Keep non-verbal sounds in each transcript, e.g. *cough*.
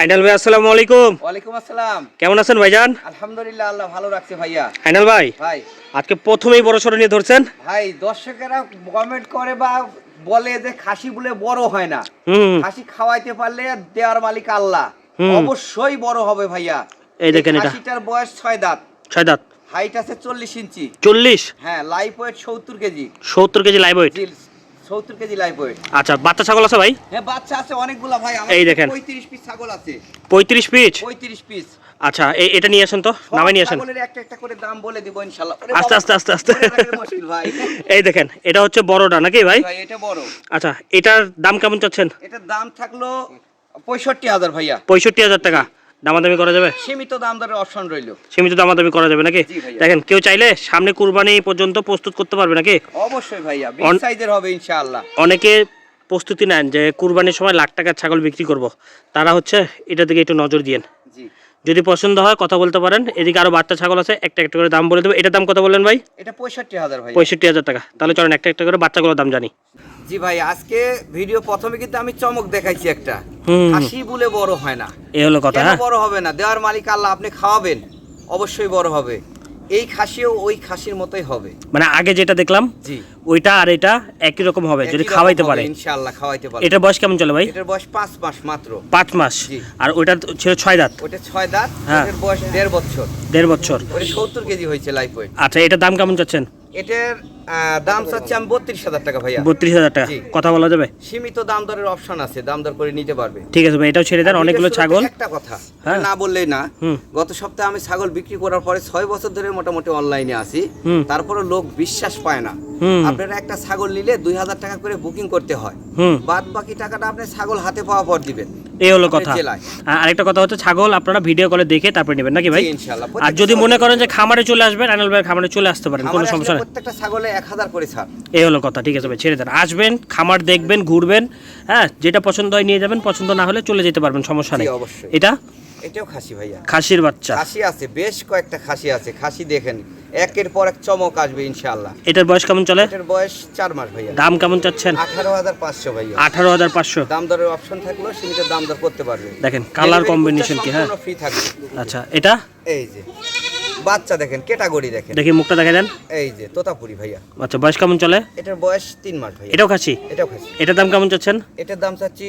আইনাল ভাই আসসালামু আলাইকুম। ওয়ালাইকুম আসসালাম। কেমন আছেন ভাইজান? আলহামদুলিল্লাহ আল্লাহ ভালো রাখছে ভাইয়া। আইনাল ভাই ভাই। আজকে প্রথমেই বড় সড়ো নিয়ে ধরছেন? ভাই দর্শকেরা কমেন্ট করে বা বলে যে খাসি বলে বড় হয় না। খাসি খাওয়াইতে পারলে দেওয়ার মালিক আল্লাহ। অবশ্যই বড় হবে ভাইয়া। এই দেখেন এটা। খাসিটার বয়স ছয় দাঁত। ছয় দাঁত। হাইট আছে চল্লিশ ইঞ্চি। চল্লিশ? হ্যাঁ লাইফ ওয়েট সত্তর কেজি। সত্তর কেজি লাইভ ওয়েট জি সত্তর কেজি লাইফ ওয়েট আচ্ছা বাচ্চা ছাগল আছে ভাই? হ্যাঁ বাচ্চা আছে অনেকগুলা ভাই। আমার এই দেখেন। পঁয়ত্রিশ পিস ছাগল আছে। পঁয়ত্রিশ পিচ পঁয়ত্রিশ পিস আচ্ছা এই এটা নিয়ে আসেন তো নামাই নিয়ে আসেন। ছাগলের একটা একটা করে দাম বলে দিব ইনশাল্লাহ। ওরে আস্তে আস্তে আস্তে আস্তে। ভাই। *laughs* এই দেখেন এটা হচ্ছে বড়টা নাকি ভাই? ভাই এটা বড়। আচ্ছা এটার দাম কেমন চাচ্ছেন? এটার দাম থাকল পঁয়ষট্টি হাজার ভাইয়া। পঁয়ষট্টি হাজার টাকা। দামাদামি করা যাবে? সীমিত দাম দরের অপশন রইল। সীমিত দামাদামি করা যাবে নাকি? দেখেন কেউ চাইলে সামনে কুরবানি পর্যন্ত প্রস্তুত করতে পারবে নাকি? অবশ্যই ভাইয়া বিগ সাইজের হবে ইনশাআল্লাহ। অনেকে প্রস্তুতি নেন যে কুরবানির সময় লাখ টাকার ছাগল বিক্রি করব। তারা হচ্ছে এটা দিকে একটু নজর দিয়েন। যদি পছন্দ হয় কথা বলতে পারেন। এদিকে আরও বাচ্চা ছাগল আছে একটা একটা করে দাম বলে দেবো। এটার দাম কত বললেন ভাই? এটা পঁয়ষট্টি হাজার ভাই পঁয়ষট্টি হাজার টাকা। তাহলে চলেন একটা একটা করে বাচ্চাগুলোর দাম জানি। জি ভাই আজকে ভিডিও প্রথমে কিন্তু আমি চমক দেখাইছি একটা। হাসি বলে বড় হয় না। এ হলো কথা হ্যাঁ? বড় হবে না? দেওয়ার মালিক আল্লাহ আপনি খাওয়াবেন। অবশ্যই বড় হবে। এই খাসিও ওই খাসির মতোই হবে। মানে আগে যেটা দেখলাম জি। ওইটা আর এটা একই রকম হবে যদি খাওয়াইতে পারে। ইনশাআল্লাহ খাওয়াইতে পারে এটার বয়স কেমন চলে ভাই? এটার বয়স 5 মাস মাত্র। 5 মাস। আর ওইটা ছিল 6 দাঁত। ওইটা 6 দাঁত হ্যাঁ। এটার বয়স 1.5 বছর। 1.5 বছর। ওই সত্তর কেজি হয়েছে লাইফ ওয়েট আচ্ছা এটার দাম কেমন চাচ্ছেন? এটার দাম চাচ্ছি আমি বত্রিশ হাজার টাকা ভাইয়া। বত্রিশ হাজার টাকা। কথা বলা যাবে? সীমিত দাম দরের অপশন আছে দাম দর করে নিতে পারবে। ঠিক আছে ভাই এটাও ছেড়ে দেন অনেকগুলো ছাগল। একটা কথা হ্যাঁ। না বললেই না গত সপ্তাহে আমি ছাগল বিক্রি করার পরে ছয় বছর ধরে মোটামুটি অনলাইনে আছি তারপরে লোক বিশ্বাস পায় না। আপনারা একটা ছাগল নিলে দুই হাজার টাকা করে বুকিং করতে হয়। বাদ বাকি টাকাটা আপনি ছাগল হাতে পাওয়া পর দিবেন। এই হলো কথা। আর আরেকটা কথা হচ্ছে ছাগল আপনারা ভিডিও কলে দেখে তারপরে নেবেন নাকি ভাই? আর যদি মনে করেন যে খামারে চলে আসবেন আনাল ভাই খামারে চলে আসতে পারেন কোনো সমস্যা নেই। প্রত্যেকটা ছাগলে এক হাজার করে ছাড়। এই হলো কথা ঠিক আছে ভাই ছেড়ে দেন। আসবেন খামার দেখবেন ঘুরবেন হ্যাঁ যেটা পছন্দ হয় নিয়ে যাবেন পছন্দ না হলে চলে যেতে পারবেন সমস্যা নেই। অবশ্যই। এটা? এটাও খাসি ভাইয়া। খাসির বাচ্চা। খাসি আছে বেশ কয়েকটা খাসি আছে খাসি দেখেন একের পর এক চমক আসবে ইনশাআল্লাহ। এটার বয়স কেমন চলে? এটার বয়স চার মাস ভাইয়া। দাম কেমন চাচ্ছেন? আঠারো হাজার পাঁচশো ভাইয়া। আঠারো হাজার পাঁচশো। দাম দরের অপশন থাকলেও সীমিত দাম দর করতে পারবে। দেখেন কালার কম্বিনেশন কি হ্যাঁ? ফ্রি থাকবে। আচ্ছা এটা? এই যে। বাচ্চা দেখেন ক্যাটাগরি দেখেন। দেখি মুখটা দেখা দেন। এই যে তোতাপুরি ভাইয়া। আচ্ছা বয়স কেমন চলে? এটার বয়স তিন মাস ভাইয়া। এটাও খাসি? এটাও খাসি। এটার দাম কেমন চাচ্ছেন? এটার দাম চাচ্ছি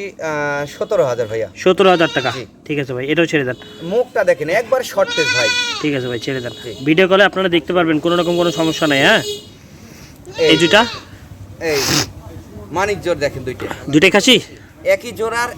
সতেরো হাজার ভাইয়া। সতেরো হাজার টাকা। ঠিক আছে ভাই এটাও ছেড়ে দেন। মুখটা দেখেন একবার শর্ট পেজ ভাই। ঠিক আছে ভাই ছেড়ে দেন। ভিডিও কলে আপনারা দেখতে পারবেন কোনো রকম কোনো সমস্যা নাই হ্যাঁ? এই দুটা এই মানিক জোর দেখেন দুইটা। দুটাই খাসি? একই জোড়ার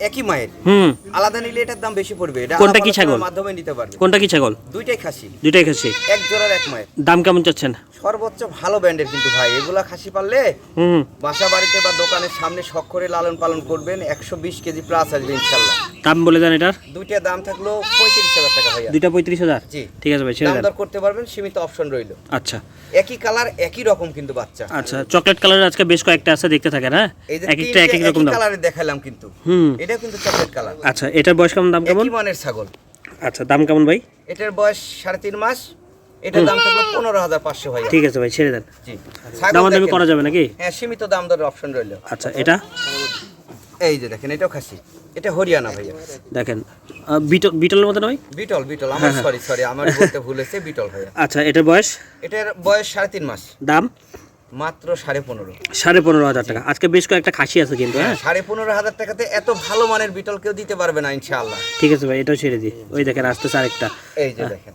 একই মায়ের। হুম। আলাদা নিলে এটার দাম বেশি পড়বে। এটা কোনটা কি ছাগল? মাধ্যমে নিতে পারবে। কোনটা কি ছাগল? দুইটাই খাসি। দুটাই খাসি? এক জোড়ার এক মায়ের। দাম কেমন চাচ্ছেন? সর্বোচ্চ ভালো ব্র্যান্ডের কিন্তু ভাই। এগুলা খাসি পারলে হুম। বাসা বাড়িতে বা দোকানের সামনে শখ করে লালন পালন করবেন। একশো বিশ কেজি প্লাস আসবে ইনশাল্লাহ। দাম বলে দেন এটার? দুইটা দাম থাকল পঁয়ত্রিশ হাজার টাকা ভাইয়া। দুইটা পঁয়ত্রিশ হাজার? জি। ঠিক আছে ভাই ছেড়ে দেন। দর করতে পারবেন সীমিত অপশন রইল। আচ্ছা। একই কালার একই রকম কিন্তু বাচ্চা। আচ্ছা চকলেট কালারের আজকে বেশ কয়েকটা আছে দেখতে থাকেন হ্যাঁ? এই যে এক একটা এক এক রকম কালারে দেখালাম কিন্তু। হুম। এটা কিন্তু চকলেট কালার আচ্ছা এটার বয়স কেমন দাম কেমন? মানের ছাগল। আচ্ছা দাম কেমন ভাই? এটার বয়স সাড়ে তিন মাস এটার দাম থাকল পনেরো হাজার পাঁচশো ভাইয়া। ঠিক আছে ভাই ছেড়ে দেন। জি। ছাগল দামাদামি করা যাবে নাকি? হ্যাঁ সীমিত দাম দরের অপশন রইল। আচ্ছা এটা? এই যে দেখেন এটাও খাসি। এটা হরিয়ানা ভাইয়া। দেখেন বিটল বিটলের মতো নয়? Beetle beetle. হ্যাঁ, আমার সরি সরি আমার বলতে ভুল হয়েছে বিটল ভাইয়া। আচ্ছা এটার বয়স? এটার বয়স সাড়ে তিন মাস। দাম? মাত্র সাড়ে পনেরো। সাড়ে পনেরো হাজার টাকা। আজকে বেশ কয়েকটা খাসি আছে কিন্তু হ্যাঁ? সাড়ে পনেরো হাজার টাকাতে এত ভালো মানের বিটল কেউ দিতে পারবে না ইনশাআল্লাহ। ঠিক আছে ভাই এটাও ছেড়ে দিই। ওই দেখেন আসতেছে আরেকটা। এই যে দেখেন।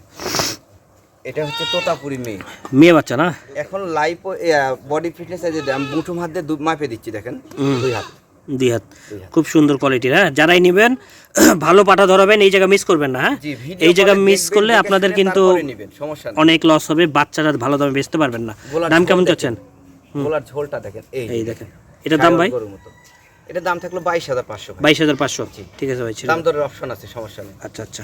এটা হচ্ছে তোতাপুরি মেয়ে। মেয়ে বাচ্চা না? এখন লাইফ বডি ফিটনেস আমি মুঠো হাত দিয়ে মাপে দিচ্ছি দেখেন। দুই হাত। দুই হাত। খুব সুন্দর কোয়ালিটির হ্যাঁ যারাই নেবেন *clears throat* ভালো পাটা ধরাবেন এই জায়গা মিস করবেন না হ্যাঁ? এই জায়গা মিস করলে আপনাদের কিন্তু অনেক লস হবে বাচ্চারা ভালো দামে বেচতে পারবেন না। দাম কেমন। চাচ্ছেন? গোলার ঝোলটা দেখেন এই দেখেন। এটার দাম ভাই? এটার দাম থাকল বাইশ হাজার পাঁচশো বাইশ হাজার পাঁচশো। ঠিক আছে ভাই দাম। দরের অপশন আছে সমস্যা নেই। আচ্ছা আচ্ছা।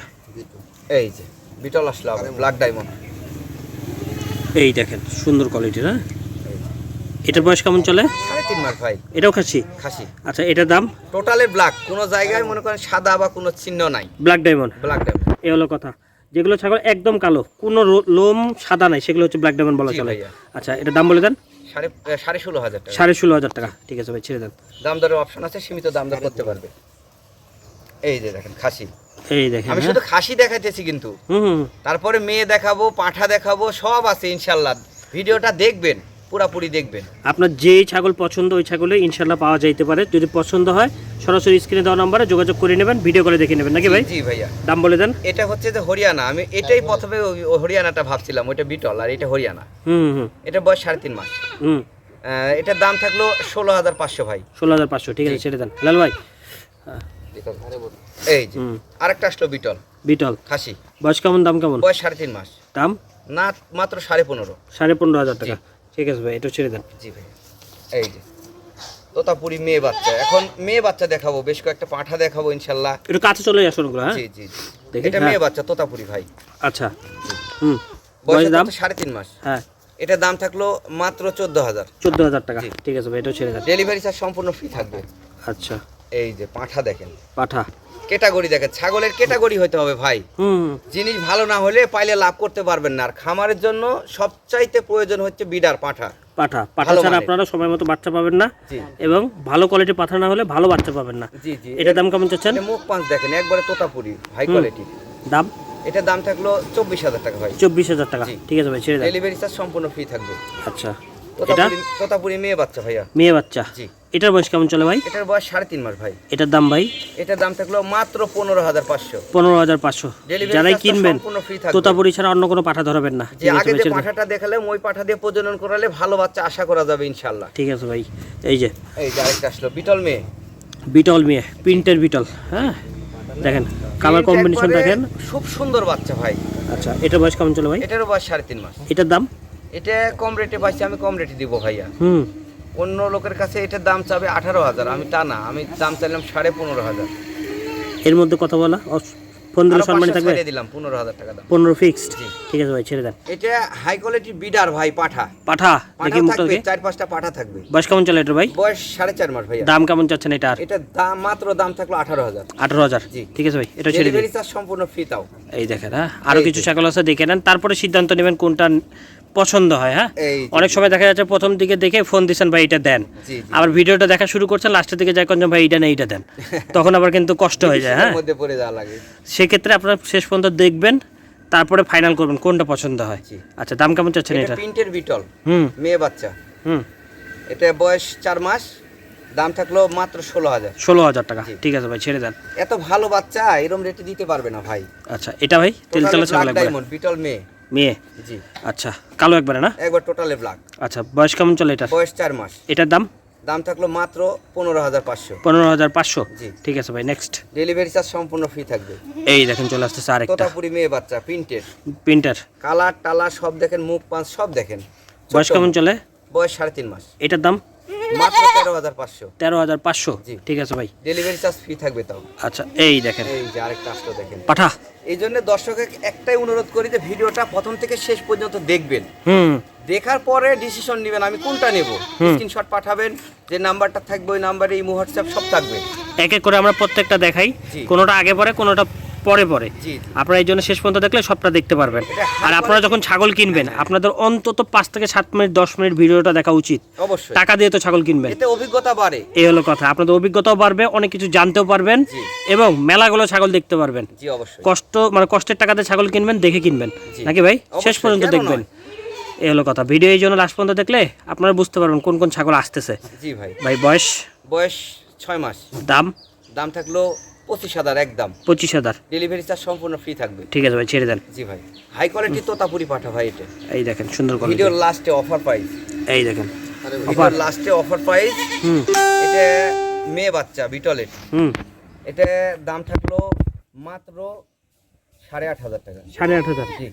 এই যে বিটল আসলো ব্ল্যাক ডায়মন্ড এই দেখেন সুন্দর কোয়ালিটির হ্যাঁ এটার বয়স কেমন চলে? সাড়ে তিন মাস ভাই। এটাও খাসি? খাসি। আচ্ছা এটার দাম? টোটালে ব্ল্যাক কোনো জায়গায় মনে করেন সাদা বা কোনো চিহ্ন নাই। ব্ল্যাক ডায়মন্ড ব্ল্যাক ডায়মন্ড এই হলো কথা। যেগুলো ছাগল একদম কালো কোনো লোম সাদা নাই সেগুলো হচ্ছে ব্ল্যাক ডায়মন্ড বলা চলে। আচ্ছা এটার দাম বলে দেন? সাড়ে ষোলো হাজার টাকা। সাড়ে ষোলো হাজার টাকা। ঠিক আছে ভাই ছেড়ে দেন। দাম দরের অপশন আছে সীমিত দাম দর করতে পারবে। এই যে দেখেন খাসি। এই দেখেন আমি হ্যাঁ? শুধু খাসি দেখাইতেছি কিন্তু। হুম হুম, তারপরে মেয়ে দেখাবো পাঠা দেখাবো সব আছে ইনশাল্লাহ। ভিডিওটা দেখবেন। পুরাপুরি দেখবেন। আপনার যেই ছাগল পছন্দ ওই ছাগলে ইনশাল্লাহ পাওয়া যাইতে পারে। যদি পছন্দ হয় সরাসরি স্ক্রিনে দেওয়া নাম্বারে যোগাযোগ করে নেবেন ভিডিও করে দেখে নেবেন নাকি ভাই? জি ভাইয়া। দাম বলে দেন। এটা হচ্ছে যে হরিয়ানা। আমি এটাই প্রথমে হরিয়ানাটা ভাবছিলাম ওইটা বিটল আর এটা হরিয়ানা। হুম হুম। এটা বয়স সাড়ে তিন মাস। হুম। এটার দাম থাকল ষোলো হাজার পাঁচশো ভাই। ষোলো হাজার পাঁচশো ঠিক আছে ছেড়ে দেন। লাল ভাই। এই যে হুম। আরেকটা আসলো বিটল। বিটল। খাসি। বয়স কেমন দাম কেমন? বয়স সাড়ে তিন মাস। দাম? না মাত্র সাড়ে পনেরো। সাড়ে পনেরো হাজার টাকা। ঠিক আছে ভাই এটা ছেড়ে দেন। জি ভাই এই যে। তোতাপুরি মেয়ে বাচ্চা। এখন মেয়ে বাচ্চা দেখাবো বেশ কয়েকটা পাঠা দেখাবো ইনশাল্লাহ। একটু কাছে চলে আসুন ওগুলো হ্যাঁ? জি জি জি। দেখি, এটা হ্যাঁ। মেয়ে বাচ্চা তোতাপুরি ভাই। আচ্ছা। হুম বয়স বয়স দাম? সাড়ে তিন মাস। হ্যাঁ। এটার দাম থাকল মাত্র চোদ্দ হাজার। চোদ্দ হাজার টাকা। ঠিক আছে ভাই এটাও ছেড়ে দেন। ডেলিভারি চার্জ সম্পূর্ণ ফ্রি থাকবে। আচ্ছা। এই যে পাঠা দেখেন। পাঠা। ক্যাটাগরি দেখেন ছাগলের ক্যাটাগরি হতে হবে ভাই। জিনিস ভালো না হলে পাইলে লাভ করতে পারবেন না। আর খামারের জন্য সবচাইতে প্রয়োজন হচ্ছে বিডার পাঠা। পাঠা। পাঠা ছাড়া আপনারা সময় মতো বাচ্চা পাবেন না এবং ভালো কোয়ালিটি পাঠা না হলে ভালো বাচ্চা পাবেন না। জি জি। এটার দাম কেমন চাচ্ছেন? মুখ পাঁচ দেখেন একবারে তোতাপুরি হাই। কোয়ালিটি দাম? এটার দাম থাকল চব্বিশ হাজার টাকা ভাই। চব্বিশ হাজার টাকা। ঠিক আছে ভাই ছেড়ে দেন। ডেলিভারি চার্জ সম্পূর্ণ ফ্রি থাকবে। আচ্ছা। এটা? তোতাপুরি মেয়ে বাচ্চা ভাইয়া। মেয়ে বাচ্চা। জি। এটার বয়স কেমন চলে ভাই? এটার বয়স সাড়ে তিন মাস ভাই। এটার দাম ভাই? এটার দাম থাকল মাত্র পনেরো হাজার পাঁচশো। পনেরো হাজার পাঁচশো। যারাই কিনবেন তোতাপুরি ছাড়া অন্য কোনো পাঠা ধরাবেন না। যে আগে যে পাঠাটা দেখালাম ওই পাঠা দিয়ে প্রজনন করালে ভালো বাচ্চা আশা করা যাবে ইনশাল্লাহ ঠিক আছে ভাই। এই যে। এই যে আরেকটা আসলো বিটল মেয়ে। বিটল মেয়ে প্রিন্টের বিটল হ্যাঁ? দেখেন কালার কম্বিনেশন দেখেন। খুব সুন্দর বাচ্চা ভাই। আচ্ছা এটার বয়স কেমন চলে ভাই? এটার বয়স সাড়ে তিন মাস। এটার দাম? এটা কম রেটে পাইছি আমি কম রেটে দিব ভাইয়া। হুম। অন্য লোকের কাছে এটার দাম চাবে আঠারো হাজার। আমি তা না আমি দাম চাইলাম সাড়ে পনেরো হাজার। এর মধ্যে কথা বলা? ফোন দিলে থাকবে? দিলাম পনেরো হাজার টাকা দাম। পনেরো ফিক্সড ঠিক আছে ভাই ছেড়ে দেন। এটা হাই কোয়ালিটি বিডার ভাই পাঠা। পাঠা? দেখি থাকবে চার পাঁচটা পাঠা থাকবে। বয়স কেমন চলে এটা ভাই? বয়স সাড়ে চার মাস ভাইয়া। দাম কেমন চাচ্ছেন এটার এটার দাম মাত্র দাম থাকল আঠারো হাজার। আঠারো হাজার। জি। ঠিক আছে ভাই এটা ছেড়ে দিন। সম্পূর্ণ ফ্রি তাও। এই দেখেন হ্যাঁ? আরও কিছু। ছাগল আছে দেখে নেন। তারপরে সিদ্ধান্ত নেবেন কোনটা পছন্দ হয় হ্যাঁ? অনেক সময় দেখা যাচ্ছে প্রথম দিকে দেখে ফোন দিচ্ছেন ভাই এটা দেন। আবার ভিডিওটা দেখা শুরু করছেন লাস্টের দিকে যাই কোন ভাই এটা নেই এটা দেন। *laughs* তখন আবার কিন্তু কষ্ট হয়ে যায় হ্যাঁ? সেক্ষেত্রে আপনারা শেষ পর্যন্ত দেখবেন তারপরে ফাইনাল করবেন কোনটা পছন্দ হয়। আচ্ছা দাম কেমন চাচ্ছেন এটা প্রিন্টের বিটল হুম। মেয়ে বাচ্চা। হুম। এটা বয়স চার মাস দাম থাকল মাত্র ষোলো হাজার। ষোলো হাজার টাকা। ঠিক আছে ভাই ছেড়ে দেন। এত ভালো বাচ্চা এরম রেটে দিতে পারবে না ভাই। আচ্ছা এটা ভাই তেল তেলা ডায়মন্ড বিটল মেয়ে। মেয়ে? জি। আচ্ছা কালো একবারে না? একবার টোটালে ব্ল্যাক আচ্ছা বয়স কেমন চলে এটা বয়স চার মাস। এটার দাম? দাম থাকল মাত্র পনেরো হাজার পাঁচশো। পনেরো হাজার পাঁচশো? জি। ঠিক আছে ভাই নেক্সট ডেলিভারি চার্জ সম্পূর্ণ ফ্রি থাকবে। এই দেখেন চলে আসতেছে আরেকটা। তোতাপুরি মেয়ে বাচ্চা প্রিন্টের প্রিন্টার কালার টালার সব দেখেন মুখ পাঁচ সব দেখেন। বয়স কেমন চলে? বয়স সাড়ে তিন মাস। এটার দাম? মাত্র তেরো হাজার পাঁচশো। তেরো হাজার পাঁচশো? জি। ঠিক আছে ভাই। ডেলিভারি চার্জ ফ্রি থাকবে তাও। আচ্ছা এই দেখেন। এই যে আরেকটা আসলো দেখেন। পাঠা। এই জন্য দর্শকের একটাই অনুরোধ করি যে ভিডিওটা প্রথম থেকে শেষ পর্যন্ত দেখবেন। হুম। দেখার পরে ডিসিশন নেবেন আমি কোনটা নেব। স্ক্রিনশট পাঠাবেন যে নাম্বারটা থাকবে ওই নাম্বারে ইমো হোয়াটসঅ্যাপ সব থাকবে। এক এক করে আমরা প্রত্যেকটা দেখাই। কোনোটা আগে পরে কোনোটা পরে পরে। আপনারা এই জন্য শেষ পর্যন্ত দেখলে সবটা দেখতে পারবেন। আর আপনারা যখন ছাগল কিনবেন আপনাদের অন্তত পাঁচ থেকে সাত মিনিট দশ মিনিট ভিডিওটা দেখা উচিত। অবশ্যই। টাকা দিয়ে তো ছাগল কিনবেন। এতে অভিজ্ঞতা বাড়ে। এই হলো কথা। আপনাদের অভিজ্ঞতাও বাড়বে অনেক কিছু জানতেও পারবেন এবং মেলাগুলো ছাগল দেখতে পারবেন। জি অবশ্যই। কষ্ট মানে কষ্টের টাকাতে ছাগল কিনবেন দেখে কিনবেন। নাকি ভাই? শেষ পর্যন্ত দেখবেন? এই হলো কথা। ভিডিও এই জন্য লাস্ট পর্যন্ত দেখলে আপনারা বুঝতে পারবেন কোন কোন ছাগল আসতেছে। জি ভাই। ভাই বয়স? বয়স ছয় মাস। দাম? দাম থাকল পঁচিশ হাজার একদম। পঁচিশ হাজার। ডেলিভারি চার্জ সম্পূর্ণ ফ্রি থাকবে। ঠিক আছে ভাই ছেড়ে দেন। জি ভাই। হাই কোয়ালিটি তোতাপুরি পাঠা ভাই এটা। এই দেখেন সুন্দর কোয়ালিটি ভিডিওর লাস্টে অফার প্রাইস এই দেখেন অফার লাস্টে অফার প্রাইস হুম। এটা মেয়ে বাচ্চা বিটলের। হুম। এটা দাম থাকল মাত্র সাড়ে আট হাজার টাকা। সাড়ে আট হাজার। জি।